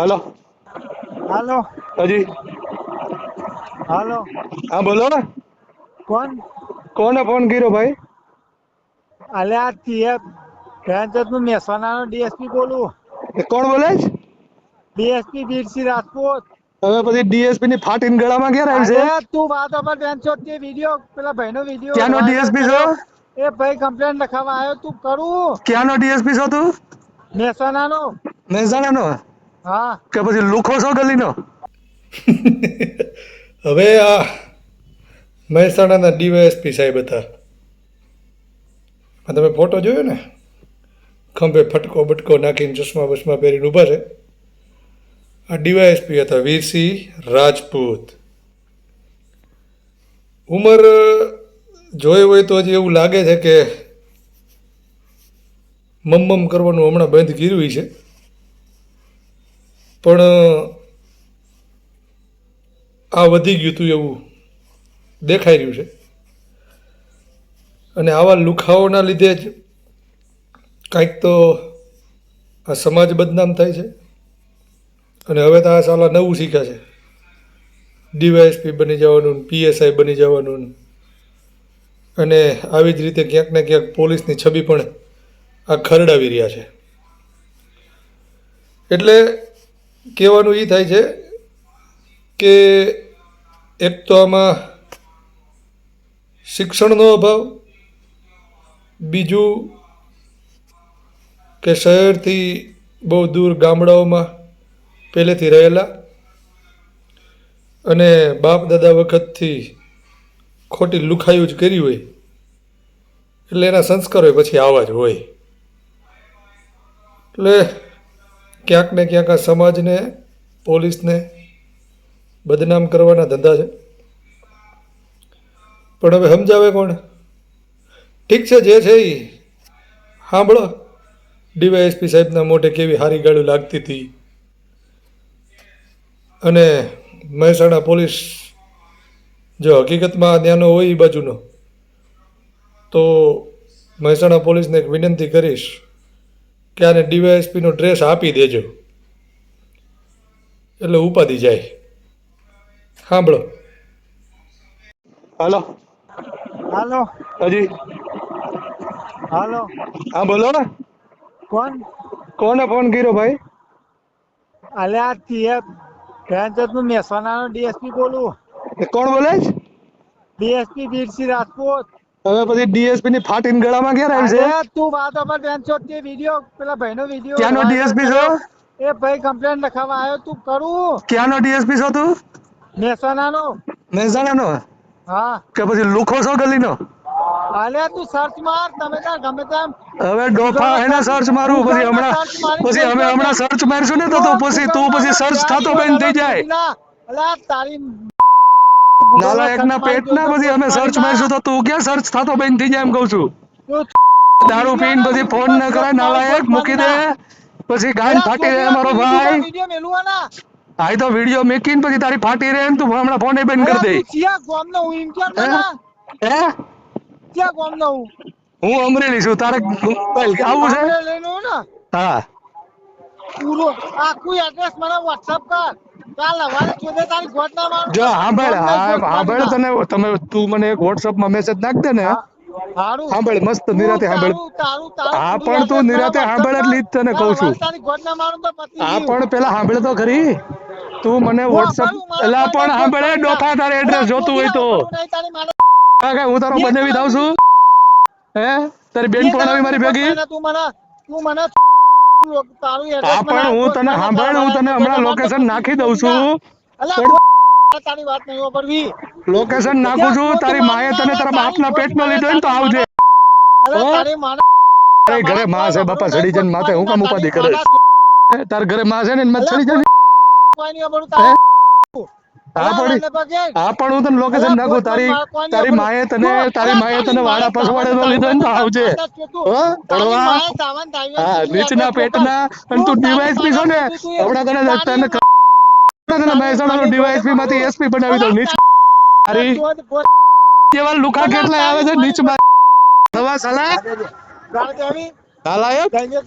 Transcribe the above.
હાલો. હાલો. હજી. હાલો. હા બોલો ને. કોણ? કોને ફોન કર્યો ભાઈ? અલે આ તીએ ભેંચતનું મહેસાણાનો ડીએસપી બોલું. કોણ બોલે છે? ડીએસપી વીરસિંહ રાજપૂત. હવે પછી ડીએસપી ની ફાટીન ગળામાં ક્યારે આવી છે? તું વાત પર ભેંચો તે વિડિયો પેલા ભાઈનો વિડિયો ક્યાંનો ડીએસપી છો? એ ભાઈ કમ્પ્લેન લખાવા આવ્યો તું કરું? ક્યાંનો ડીએસપી છો તું? મહેસાણાનો મહેસાણાનો હા. કે પછી લુખો છો ગલીનો? હવે આ મહેસાણાના ડીવાયએસપી સાહેબ હતા. આ તમે ફોટો જોયો ને? ખંભે ફટકો બટકો નાખીને ચશ્મા બસમા પહેરીને ઊભા છે. આ ડીવાયએસપી હતા વીરસિંહ રાજપૂત. ઉંમર જોઈ હોય તો હજી એવું લાગે છે કે મમ કરવાનું હમણાં બંધ કર્યું છે. પણ, આ વધી ગયું હતું એવું દેખાઈ રહ્યું છે. અને આવા લુખાઓના લીધે જ કાંઈક તો આ સમાજ બદનામ થાય છે. અને હવે તો આ સાલા નવું શીખ્યા છે. ડીવાયએસપી બની જવાનું પીએસઆઈ બની જવાનું. અને આવી જ રીતે ક્યાંક ને ક્યાંક પોલીસની છબી પણ આ ખરડાવી રહ્યા છે. એટલે કહેવાનું એ થાય છે કે એક તો આમાં શિક્ષણનો અભાવ, બીજું કે શહેરથી બહુ દૂર ગામડાઓમાં પહેલેથી રહેલા અને બાપ દાદા વખતથી ખોટી લુખાયું જ કરી હોય, એટલે એના સંસ્કારો પછી આવા જ હોય. એટલે ક્યાંક ને ક્યાંક આ સમાજને, પોલીસને બદનામ કરવાના ધંધા છે. પણ હવે સમજાવે કોણ? ઠીક છે, જે છે એ સાંભળો ડીવાયએસપી સાહેબના મોઢે કેવી હારી ગાળું લાગતી હતી. અને મહેસાણા પોલીસ જો હકીકતમાં ત્યાંનો હોય એ બાજુનો, તો મહેસાણા પોલીસને એક વિનંતી કરીશ. કે આને ડીવાયએસપીનો ડ્રેસ આપી દેજો. એટલે ઉપાધિ જાય. સાંભળો. હાલો. હાલો. હજી. હાલો. હા બોલો ને. કોણ? કોને ફોન કર્યો ભાઈ? અલે આ તીએ ભેંચતનું મહેસાણાનો ડીએસપી બોલું. એ કોણ બોલે છે? ડીએસપી વીરસિંહ રાજપૂત. હવે પછી ડીએસપી ની ફાટીને ગળામાં ક્યારે આવી છે? તું વાત અમાર બેન છો તે વિડિયો પેલા ભાઈનો વિડિયો ક્યાંનો ડીએસપી છો? એ ભાઈ કમ્પ્લેન લખાવા આવ્યો તું કરું? ક્યાંનો ડીએસપી છો તું? મહેસાણાનો. મહેસાણાનો? હા. કે પછી લુખો છો ગલીનો? અલે તું સર્ચ માર તમે ત્યાં ગમે તેમ હવે ડોફા એને સર્ચ મારું પછી હમણાં પછી અમે હમણાં સર્ચ મારશું ને તો તો પછી તું પછી સર્ચ થતો બંધ થઈ જાય. અલા તારી નાલાયક ના પેટ ના પછી અમે સર્ચ મારશું તો તું ક્યાં સર્ચ થતો બંધ થઈ જાય એમ કઉ છું દારૂ પીને પછી ફોન ન કરાય નાલાયક મૂકી દે. પછી ગાય ફાટી રહે મારો ભાઈ. આઈ તો વીડિયો મેકીને પછી તારી ફાટી રહે તું હમણાં ફોન બંધ કરી દે. તું હું? હે? હે? હું? હું અમરેલી છું તારે આવું છે? હું હા. પૂરો આખું એડ્રેસ મને વોટ્સઅપ કર. જો સાંભળ સાંભળ તને તમે તું મને એક WhatsApp માં મેસેજ નાખ દે ને. સાંભળ મસ્ત નિરાતે સાંભળ હા, પણ તું નિરાતે સાંભળ એટલે જ તને. કહું છું. હા પણ પેલા સાંભળ તો ખરી. તું મને વોટ્સઅપ WhatsApp એલા પણ સાંભળે ડોફા તારે એડ્રેસ જોતું હોય તો. હા તારો બનાવી દઉં છું? હે? તારી બેન પણ આવી મારી ભેગી? તું મને તું મને હા પણ હું તને સાંભળ હું તને હમણાં લોકેશન નાખી દઉં છું. તારી વાત નહીં વાપરવી લોકેશન નાખું છું તારી માએ તને તારા બાપના પેટનો લીધો ને તો આવજે. તારી ઘરે માં છે બાપા સડી માથે હું કામ ઉપાધિ કરે? છે? તાર ઘરે માં છે ને એની સડી કોઈ નહીં વાપરવું, તારે હા પણ હા પણ હું તને લોકેશન નાખું તારી મારે તારી. માએ તને તારી માએ તને વાડા માએ લીધો ને આવજે હો નીચના પેટના અને તું તારી ડીવાયસપી ને. હમણાં તને તને તને મહેસાણાનો ડીવાયસપી માંથી એસપી બનાવી દઉં નીચ તારી લુખા કેટલા આવે છે સાલા નાલાયક જઈને